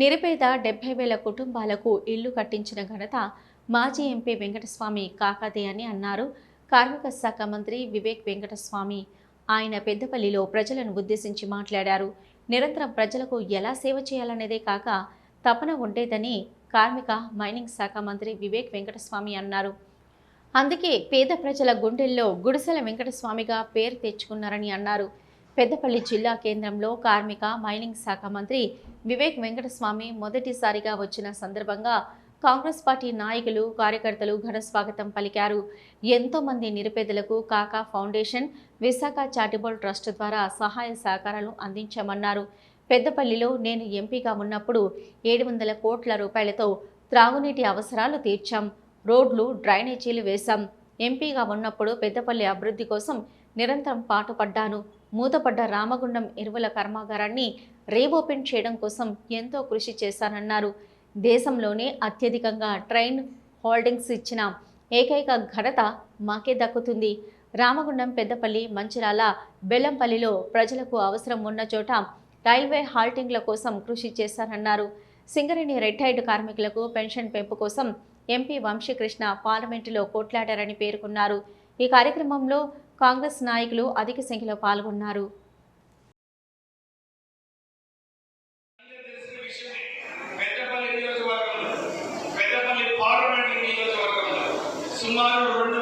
నిరుపేద డెబ్బై వేల కుటుంబాలకు ఇల్లు కట్టించిన ఘనత మాజీ ఎంపీ వెంకటస్వామి కాకదే అని అన్నారు. కార్మిక శాఖ మంత్రి వివేక్ వెంకటస్వామి. ఆయన పెద్దపల్లిలో ప్రజలను ఉద్దేశించి మాట్లాడారు. నిరంతరం ప్రజలకు ఎలా సేవ చేయాలనేదే కాక తపన ఉండేదని కార్మిక మైనింగ్ శాఖ మంత్రి వివేక్ వెంకటస్వామి అన్నారు. అందుకే పేద ప్రజల గుండెల్లో గుడిసెల వెంకటస్వామిగా పేరు తెచ్చుకున్నారని అన్నారు. పెద్దపల్లి జిల్లా కేంద్రంలో కార్మిక మైనింగ్ శాఖ మంత్రి వివేక్ వెంకటస్వామి మొదటిసారిగా వచ్చిన సందర్భంగా కాంగ్రెస్ పార్టీ నాయకులు కార్యకర్తలు ఘన స్వాగతం పలికారు. ఎంతోమంది నిరుపేదలకు కాకా ఫౌండేషన్ విశాఖ చారిటబుల్ ట్రస్ట్ ద్వారా సహాయ సహకారాలు అందించామన్నారు. పెద్దపల్లిలో నేను ఎంపీగా ఉన్నప్పుడు ఏడు వందల కోట్ల రూపాయలతో త్రాగునీటి అవసరాలు తీర్చాం. రోడ్లు డ్రైనేజీలు వేశాం. ఎంపీగా ఉన్నప్పుడు పెద్దపల్లి అభివృద్ధి కోసం నిరంతరం పాటుపడ్డాను. మూతపడ్డ రామగుండం ఎరువుల కర్మాగారాన్ని రీఓపెన్ చేయడం కోసం ఎంతో కృషి చేశానన్నారు. దేశంలోనే అత్యధికంగా ట్రైన్ హోల్డింగ్స్ ఇచ్చిన ఏకైక ఘనత మాకే దక్కుతుంది. రామగుండం పెద్దపల్లి మంచిరాల బెల్లంపల్లిలో ప్రజలకు అవసరం ఉన్న చోట రైల్వే హాల్టింగ్ల కోసం కృషి చేశారన్నారు సింగరేణి రిటైర్డ్ కార్మికులకు పెన్షన్ పెంపు కోసం ఎంపీ వంశీకృష్ణ పార్లమెంటులో కొట్లాడారని పేర్కొన్నారు. ఈ కార్యక్రమంలో కాంగ్రెస్ నాయకులు అధిక సంఖ్యలో పాల్గొన్నారు. సుమారు రెండు